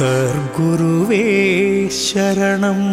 சர்குருவே சரணம்.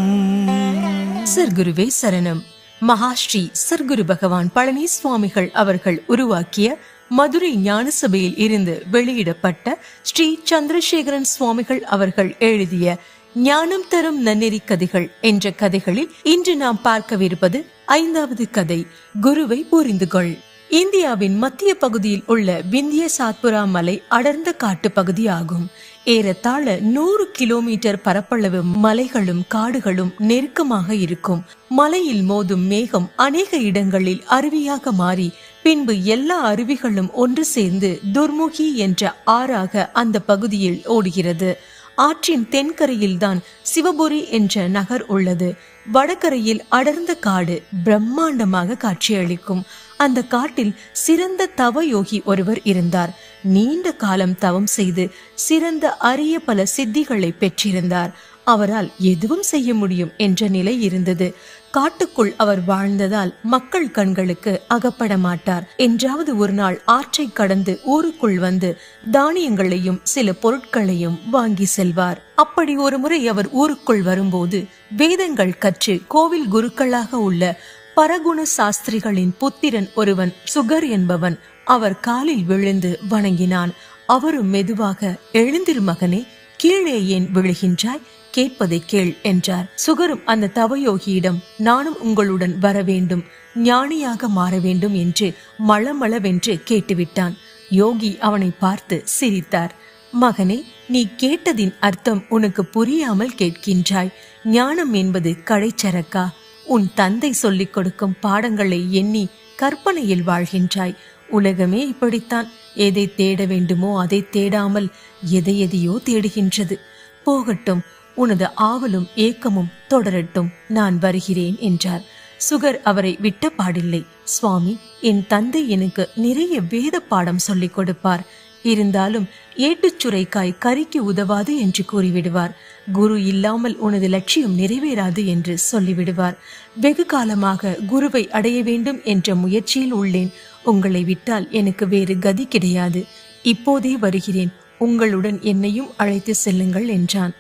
சர்க்குருவே சரணம். மகாஸ்ரீ சர்க்குரு பகவான் பழனி சுவாமிகள் அவர்கள் உருவாக்கிய மதுரை ஞான சபையில் இருந்து வெளியிடப்பட்ட ஸ்ரீ சந்திரசேகரன் சுவாமிகள் அவர்கள் எழுதிய ஞானம் தரும் நன்னெறி கதைகள் என்ற கதைகளில் இன்று நாம் பார்க்கவிருப்பது ஐந்தாவது கதை குருவை புரிந்து கொள். இந்தியாவின் மத்திய பகுதியில் உள்ள விந்திய சாத்புரா மலை அடர்ந்த காட்டு பகுதியாகும். ஏறத்தாழ நூறு கிலோமீட்டர் பரப்பளவு மலைகளும் காடுகளும் நெருக்கமாக இருக்கும். மலையில் மோதும் மேகம் அநேக இடங்களில் அருவியாக மாறி பின்பு எல்லா அருவிகளும் ஒன்று சேர்ந்து துர்முகி என்ற ஆறாக அந்த பகுதியில் ஓடுகிறது. ஆற்றின் தென்கரையில்தான் சிவபுரி என்ற நகர் உள்ளது. வடகரையில் அடர்ந்த காடு பிரம்மாண்டமாக காட்சியளிக்கும். அந்த காட்டில் சிறந்த தவ யோகி ஒருவர் இருந்தார். நீண்ட காலம் தவம் செய்து சிறந்த அரிய பல சித்திகளை பெற்றிருந்தார். அவரால் எதுவும் செய்ய முடியும் என்ற நிலை இருந்தது. காட்டுக்குள் அவர் வாழ்ந்ததால் மக்கள் கண்களுக்கு அகப்பட மாட்டார் என்றாவது ஒரு நாள் ஆற்றை கடந்து ஊருக்குள் வந்து தானியங்களையும் சில பொருட்களையும் வாங்கி செல்வார். அப்படி ஒரு முறை அவர் ஊருக்குள் வரும்போது வேதங்கள் கற்று கோவில் குருக்களாக உள்ள பரகுண சாஸ்திரிகளின் புத்திரன் ஒருவன் சுகர் என்பவன் அவர் காலில் விழுந்து வணங்கினான். அவரும் மெதுவாக எழுந்திரு மகனே கீழே ஏன் விழுகின்றாய்? கேட்பதை கேள் என்றார். சுகரும் அந்த தவயோகியிடம் நானும் உங்களுடன் வர வேண்டும் ஞானியாக மாற வேண்டும் என்று மளமளவென்று கேட்டுவிட்டான். யோகி அவனை பார்த்து சிரித்தார். மகனே நீ கேட்டதின் அர்த்தம் உனக்கு புரியாமல் கேட்கின்றாய். ஞானம் என்பது கடைச்சரக்கா உன் தந்தை சொல்லிக் கொடுக்கும் பாடங்களை எண்ணி கற்பனையில் வாழ்கின்றாய். உலகமே இப்படித்தான். எதை தேட வேண்டுமோ அதை தேடாமல் எதை எதையோ தேடுகின்றது. போகட்டும் உனது ஆவலும் ஏக்கமும் தொடரட்டும் நான் வருகிறேன் என்றார். சுகர் அவரை விட்ட பாடில்லை. சுவாமி என் தந்தை எனக்கு நிறைய வேத பாடம் சொல்லிக் கொடுப்பார். இருந்தாலும் ஏட்டுச்சுரைக்காய் கறிக்கு உதவாது என்று கூறிவிடுவார். குரு இல்லாமல் உனது லட்சியம் நிறைவேறாது என்று சொல்லிவிடுவார். வெகு காலமாக குருவை அடைய வேண்டும் என்ற முயற்சியில் உள்ளேன். உங்களை விட்டால் எனக்கு வேறு கதி கிடையாது. இப்போதே வருகிறேன். உங்களுடன் என்னையும் அழைத்து செல்லுங்கள் என்றான்.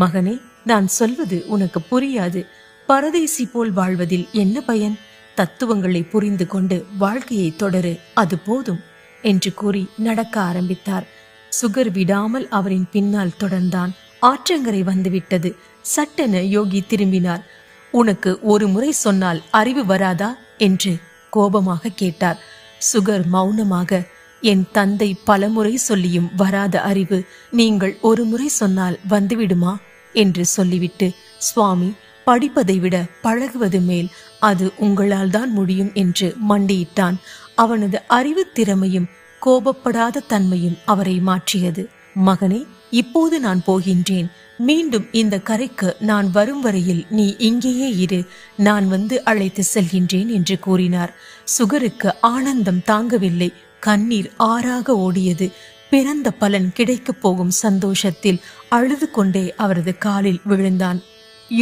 மகனே நான் சொல்வது உனக்கு புரியாது. பரதேசி போல் வாழ்வதில் என்ன பயன்? தத்துவங்களை புரிந்து கொண்டு வாழ்க்கையை தொடரு அது போதும் என்று கூறி நடக்க ஆரம்பித்தார். சுகர் விடாமல் அவரின் பின்னால் தொடர்ந்தான். ஆற்றங்கரை வந்துவிட்டது. சட்டென யோகி திரும்பினார். உனக்கு ஒரு முறை சொன்னால் அறிவு வராதா? என்று கோபமாக கேட்டார். சுகர் மௌனமாக என் தந்தை பலமுறை சொல்லியும் வராத அறிவு நீங்கள் ஒரு முறை சொன்னால் வந்துவிடுமா? என்று சொல்லிவிட்டு சுவாமி படிப்பதை விட பழகுவது மேல் அது உங்களால் தான் முடியும் என்று மண்டியிட்டான். அவனது அறிவு திறமையும் கோபப்படாத தன்மையும் அவரை மாற்றியது. மகனே இப்போது நான் போகின்றேன். மீண்டும் இந்த கரைக்கு நான் வரும் வரையில் நீ இங்கேயே இரு. நான் வந்து அழைத்து செல்கின்றேன் என்று கூறினார். சுகருக்கு ஆனந்தம் தாங்கவில்லை. கண்ணீர் ஆறாக ஓடியது. பிறந்த பலன் கிடைக்கப் போகும் சந்தோஷத்தில் அழுது கொண்டே அவரது காலில் விழுந்தான்.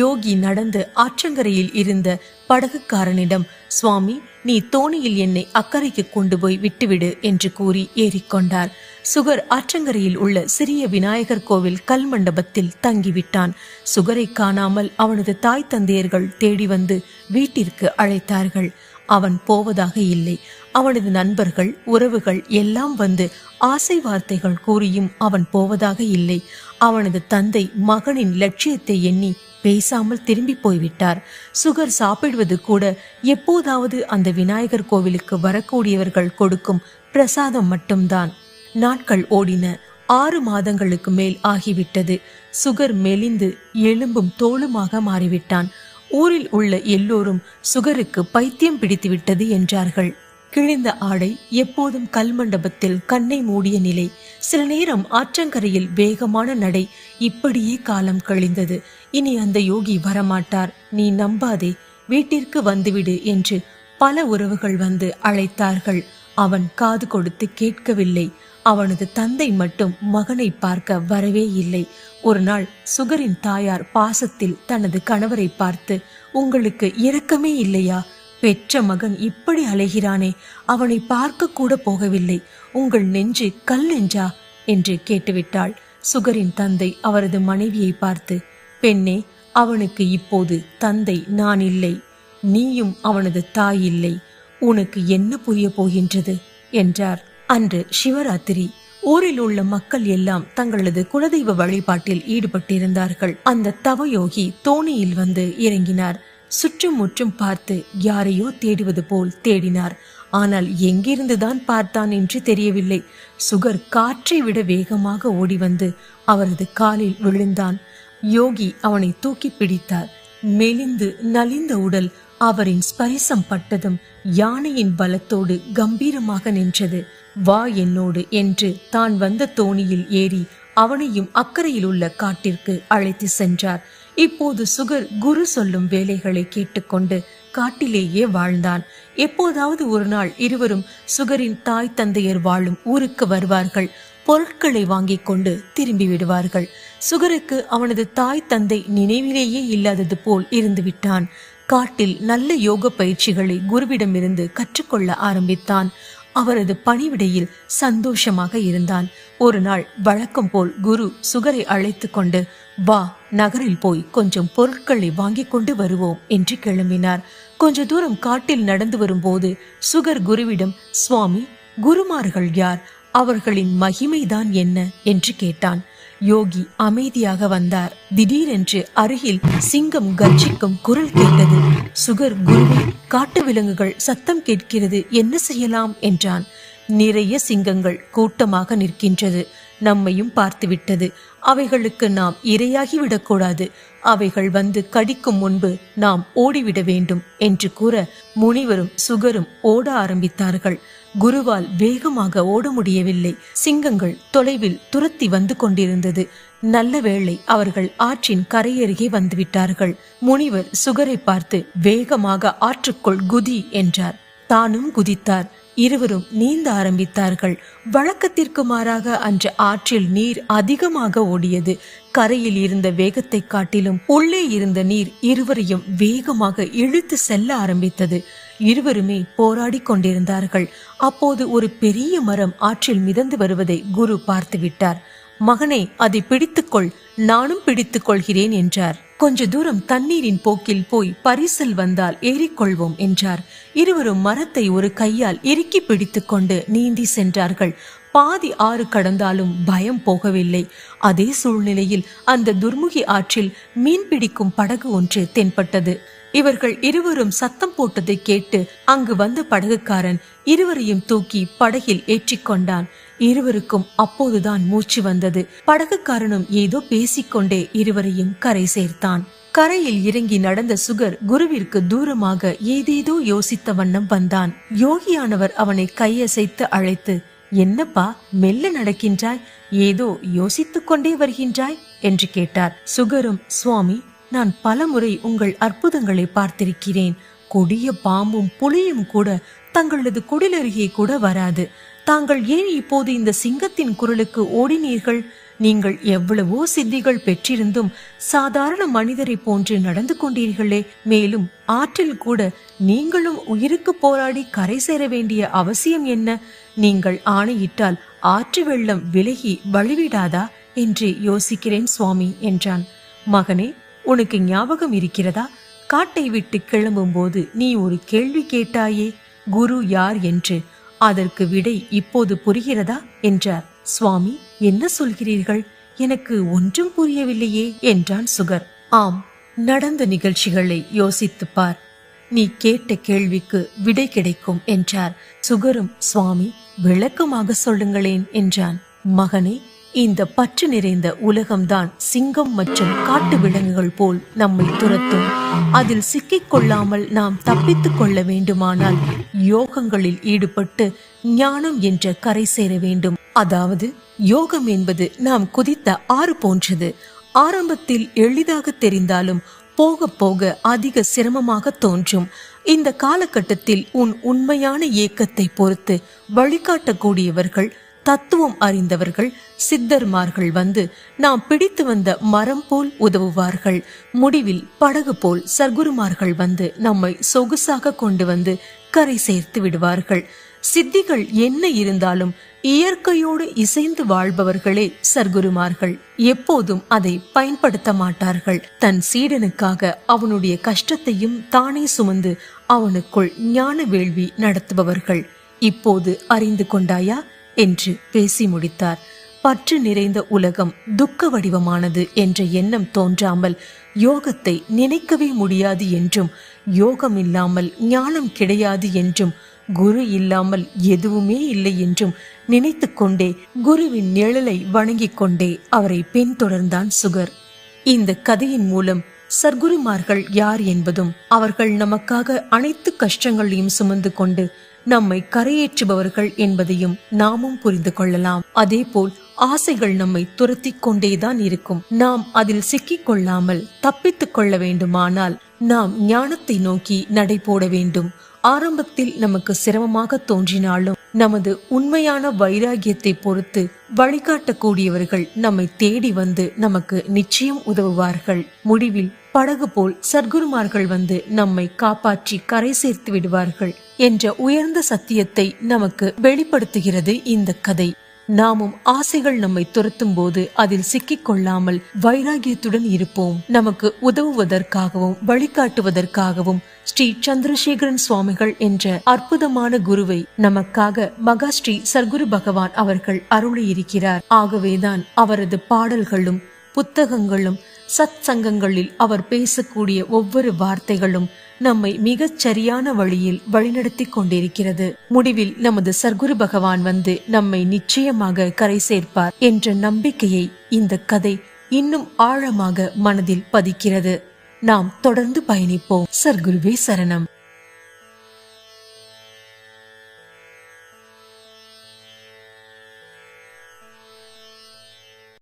யோகி நடந்து ஆற்றங்கரையில் இருந்த படகுக்காரனிடம் சுவாமி நீ தோணியில் என்னை அக்கறைக்கு கொண்டு போய் விட்டுவிடு என்று கூறி ஏறிக்கொண்டார் சுகர் ஆற்றங்கரையில் உள்ள சிறிய விநாயகர் கோவில் கல் மண்டபத்தில் தங்கிவிட்டான். சுகரை காணாமல் அவனது தாய் தந்தையர்கள் தேடி வந்து வீட்டிற்கு அழைத்தார்கள். அவன் போவதாக இல்லை. அவனது நண்பர்கள் உறவுகள் எல்லாம் வந்து ஆசை வார்த்தைகள் கூறியும் அவன் போவதாக இல்லை. அவனது தந்தை மகனின் லட்சியத்தை எண்ணி பேசாமல் திரும்பி போய்விட்டார். சுகர் சாப்பிடுவது கூட எப்போதாவது அந்த விநாயகர் கோவிலுக்கு வரக்கூடியவர்கள் கொடுக்கும் பிரசாதம் மட்டும்தான். நாட்கள் ஓடின. ஆறு மாதங்களுக்கு மேல் ஆகிவிட்டது. சுகர் மெலிந்து எலும்பும் தோளுமாக மாறிவிட்டான். ஊரில் உள்ள எல்லோரும் சுகருக்கு பைத்தியம் பிடித்துவிட்டது என்றார்கள். கிழிந்த ஆடை எப்போதும் கல் மண்டபத்தில் கண்ணை மூடிய நிலை. சில நேரம் ஆற்றங்கரையில் வேகமான நடை இப்படியே காலம் கழிந்தது. இனி அந்த யோகி வரமாட்டார். நீ நம்பாதே வீட்டிற்கு வந்துவிடு என்று பல உறவுகள் வந்து அழைத்தார்கள். அவன் காது கொடுத்து கேட்கவில்லை. அவனது தந்தை மட்டும் மகனை பார்க்க வரவே இல்லை. ஒரு நாள் சுகரின் தாயார் பாசத்தில் தனது கணவரை பார்த்து உங்களுக்கு இரக்கமே இல்லையா? பெற்ற மகன் இப்படி அலைகிறானே அவனை பார்க்க கூட போகவில்லை. உங்கள் நெஞ்சு கல் நெஞ்சா என்று கேட்டுவிட்டாள். சுகரின் தந்தை அவரது மனைவியை பார்த்து பெண்ணே அவனுக்கு இப்போது தந்தை நான் இல்லை. நீயும் அவனது தாய் இல்லை. உனக்கு என்ன புரிய போகின்றது? என்றார். அன்று சிவராத்திரி. ஊரில் உள்ள மக்கள் எல்லாம் தங்களது குலதெய்வ வழிபாட்டில் ஈடுபட்டிருந்தார்கள். அந்த தவயோகி தோணியில் வந்து இறங்கினார். சுற்றும் முற்றும் பார்த்து யாரையோ தேடுவது போல் தேடினார். ஆனால் எங்கிருந்துதான் பார்த்தான் என்று தெரியவில்லை. சுகர் காற்றை விட வேகமாக ஓடி வந்து அவரது காலில் விழுந்தான். யோகி அவனை தூக்கி பிடித்தார். மெலிந்து நலிந்த உடல் அவரின் ஸ்பரிசம் பட்டதும் யானையின் பலத்தோடு கம்பீரமாக நின்றது. வா என்னோடு என்று தான் வந்த தோணியில் ஏறி அவனையும் அக்கறையில் உள்ள காட்டிற்கு அழைத்து சென்றார். இப்போது சுகர் குரு சொல்லும் வேலைகளை கேட்டுக்கொண்டு காட்டிலேயே வாழ்ந்தான். எப்போதாவது ஒரு நாள் இருவரும் சுகரின் தாய் தந்தையர் வாழும் ஊருக்கு வருவார்கள். பொருட்களை வாங்கி கொண்டு திரும்பி விடுவார்கள். சுகருக்கு அவனது தாய் தந்தை நினைவிலேயே இல்லாதது போல் இருந்து விட்டான். காட்டில் நல்ல யோக பயிற்சிகளை குருவிடமிருந்து கற்றுக்கொள்ள ஆரம்பித்தான். அவரது பணிவிடையில் சந்தோஷமாக இருந்தான். ஒரு நாள் வழக்கம் போல் குரு சுகரை அழைத்து கொண்டு வா நகரில் போய் கொஞ்சம் பொருட்களை வாங்கிக் கொண்டு வருவோம் என்று கிளம்பினார். கொஞ்ச தூரம் காட்டில் நடந்து வரும்போது சுகர் குருவிடம் சுவாமி குருமார்கள் யார்? அவர்களின் மகிமைதான் என்ன? என்று கேட்டான். யோகி அமைதியாக வந்தார். திடீரென்று அருகில் சிங்கம் கர்ஜிக்கும் குரல் கேட்டது. சுகர் குருவி காட்டு விலங்குகள் சத்தம் கேட்கிறது. என்ன செய்யலாம்? என்றான். நிறைய சிங்கங்கள் கூட்டமாக நிற்கின்றது. நம்மையும் பார்த்துவிட்டது. அவைகளுக்கு நாம் இரையாகி விடக்கூடாது அவைகள் வந்து கடிக்கும் முன்பு நாம் ஓடிவிட வேண்டும் என்று கூற முனிவரும் சுகரும் ஓட ஆரம்பித்தார்கள். குருவால் வேகமாக ஓட முடியவில்லை. சிங்கங்கள் தொலைவில் துரத்தி வந்து கொண்டிருந்தது. நல்ல வேளை அவர்கள் ஆற்றின் கரையருகே வந்துவிட்டார்கள். முனிவர் சுகரை பார்த்து வேகமாக ஆற்றுக்குள் குதி என்றார். தானும் குதித்தார். இருவரும் நீந்த ஆரம்பித்தார்கள். வழக்கத்திற்கு மாறாக அன்று ஆற்றில் நீர் அதிகமாக ஓடியது. கரையில் இருந்த வேகத்தை காட்டிலும் உள்ளே இருந்த நீர் இருவரையும் வேகமாக இழுத்து செல்ல ஆரம்பித்தது. இருவருமே போராடி கொண்டிருந்தார்கள். அப்போது ஒரு பெரிய மரம் ஆற்றில் மிதந்து வருவதை குரு பார்த்துவிட்டார். விட்டார் மகனை அதை பிடித்துக்கொள். நானும் பிடித்துக் கொள்கிறேன் என்றார். கொஞ்ச தூரம் தண்ணீரின் போக்கில் போய் பரிசல் வந்தால் ஏறிக்கொள்வோம் என்றார். இருவரும் மரத்தை ஒரு கையால் இறுக்கி பிடித்துக்கொண்டு நீந்தி சென்றார்கள். பாதி ஆறு கடந்தாலும் பயம் போகவில்லை. அதே சூழ்நிலையில் அந்த துர்முகி ஆற்றில் மீன் பிடிக்கும் படகு ஒன்று தென்பட்டது. இவர்கள் இருவரும் சத்தம் போட்டதை கேட்டு அங்கு வந்த படகுக்காரன் இருவரையும் தூக்கி படகில் ஏற்றிக்கொண்டான் இருவருக்கும் அப்போதுதான் மூச்சு வந்தது. படகுக்காரனும் ஏதோ பேசிக்கொண்டே இருவரையும் கரை சேர்த்தான். கரையில் இறங்கி நடந்த சுகர் குருவிற்கு தூரமாக ஏதேதோ யோசித்த வண்ணம் வந்தான். யோகியானவர் அவனை கையசைத்து அழைத்து என்னப்பா மெல்ல நடக்கின்றாய்? ஏதோ யோசித்துக் கொண்டே வருகின்றாய்? என்று கேட்டார். சுகரும் சுவாமி நான் பலமுறை உங்கள் அற்புதங்களை பார்த்திருக்கிறேன். கொடிய பாம்பும் புலியும் கூட தங்களது குடிலருகே கூட வராது. தாங்கள் ஏன் இப்போது இந்த சிங்கத்தின் குரலுக்கு ஓடினீர்கள்? நீங்கள் எவ்வளவோ சித்திகள் பெற்றிருந்தும் சாதாரண மனிதரை போன்று நடந்து கொண்டீர்களே. மேலும் ஆற்றில் கூட நீங்களும் உயிருக்கு போராடி கரை சேர வேண்டிய அவசியம் என்ன? நீங்கள் ஆணையிட்டால் ஆற்று வெள்ளம் விலகி வழிவிடாதா? என்று யோசிக்கிறேன் சுவாமி என்றான். மகனே உனக்கு ஞாபகம் இருக்கிறதா? காட்டை விட்டு கிளம்பும் போது நீ ஒரு கேள்வி கேட்டாயே குரு யார் என்று? அதற்கு விடை இப்போது புரிகிறதா? என்றார். சுவாமி என்ன சொல்கிறீர்கள்? எனக்கு ஒன்றும் புரியவில்லையே என்றான் சுகர். ஆம் நடந்த நிகழ்ச்சிகளை யோசித்துப் பார். நீ கேட்ட கேள்விக்கு விடை கிடைக்கும் என்றார். சுகரும் சுவாமி விளக்கமாக சொல்லுங்களேன் என்றான். மகனே இந்த பற்று நிறைந்த உலகம்தான் சிங்கம் மற்றும் காட்டு விலங்குகள் போல் நம்மை துரத்தும். அதில் சிக்கிக் கொள்ளாமல் நாம் தப்பித்துக் கொள்ள வேண்டுமானால் யோகங்களில் ஈடுபட்டு ஞானம் என்ற கரை சேர வேண்டும். அதாவது யோகம் என்பது நாம் குதித்த ஆறு போன்றது. ஆரம்பத்தில் எளிதாக தெரிந்தாலும் போக போக அதிக சிரமமாக தோன்றும். இந்த காலகட்டத்தில் உன் உண்மையான இயக்கத்தை பொறுத்து வழிகாட்டக்கூடியவர்கள் தத்துவம் அறிந்தவர்கள் சித்தர்மார்கள் வந்து நாம் பிடித்து வந்த மரம் போல் உதவுவார்கள். முடிவில் படகு போல் சர்க்குருமார்கள் வந்து நம்மை சொகுசாக கொண்டு வந்து கரை சேர்த்து விடுவார்கள். சித்திகள் என்ன இருந்தாலும் இயற்கையோடு இசைந்து வாழ்பவர்களே சர்க்குருமார்கள். எப்போதும் அதை பயன்படுத்த மாட்டார்கள். தன் சீடனுக்காக அவனுடைய கஷ்டத்தையும் தானே சுமந்து அவனுக்குள் ஞான வேள்வி நடத்துபவர்கள். இப்போது அறிந்து கொண்டாயா? என்று பேசி முடித்தார். பற்று நிறைந்த உலகம் துக்க வடிவமானது என்ற எண்ணம் தோன்றாமல் யோகத்தை நினைக்கவே முடியாது என்றும் யோகம் இல்லாமல் ஞானம் கிடையாது என்றும் குரு இல்லாமல் எதுவுமே இல்லை என்றும் நினைத்து கொண்டே குருவின் நிழலை வணங்கிக் கொண்டே அவரை பின்தொடர்ந்தான் சுகர். இந்த கதையின் மூலம் சர்க்குருமார்கள் யார் என்பதும் அவர்கள் நமக்காக அனைத்து கஷ்டங்களையும் சுமந்து கொண்டு நம்மை கரையேற்றுபவர்கள் என்பதையும் நாமும் புரிந்து கொள்ளலாம். அதேபோல் ஆசைகள் நம்மை துரத்தி கொண்டேதான் இருக்கும். நாம் அதில் சிக்கிக் கொள்ளாமல் தப்பித்துக் கொள்ள வேண்டுமானால் நாம் ஞானத்தை நோக்கி நடை போட வேண்டும். ஆரம்பத்தில் நமக்கு சிரமமாக தோன்றினாலும் நமது உண்மையான வைராகியத்தை பொறுத்து வழிகாட்டக்கூடியவர்கள் நம்மை தேடி வந்து நமக்கு நிச்சயம் உதவுவார்கள். முடிவில் படகு போல் சர்க்குருமார்கள் வந்து நம்மை காப்பாற்றி கரை சேர்த்து விடுவார்கள் என்ற உயர்ந்த சத்தியத்தை நமக்கு வெளிப்படுத்துகிறது இந்த கதை. நாமும் ஆசைகள் நம்மை துரத்தும் போது அதில் சிக்கிக் கொள்ளாமல் வைராகியத்துடன் இருப்போம். நமக்கு உதவுவதற்காகவும் வழிகாட்டுவதற்காகவும் ஸ்ரீ சந்திரசேகரன் சுவாமிகள் என்ற அற்புதமான குருவை நமக்காக மகா ஸ்ரீ சர்க்குரு பகவான் அவர்கள் அருளியிருக்கிறார். ஆகவேதான் அவரது பாடல்களும் புத்தகங்களும் சத் சங்கங்களில் அவர் பேசக்கூடிய ஒவ்வொரு வார்த்தைகளும் நம்மை மிகச் சரியான வழியில் வழிநடத்தி கொண்டிருக்கிறது. முடிவில் நமது சர்க்குரு பகவான் வந்து நம்மை நிச்சயமாக கரை சேர்ப்பார் என்ற நம்பிக்கையை இந்த கதை இன்னும் ஆழமாக மனதில் பதிக்கிறது. நாம் தொடர்ந்து பயணிப்போம். சர்க்குருவே சரணம்.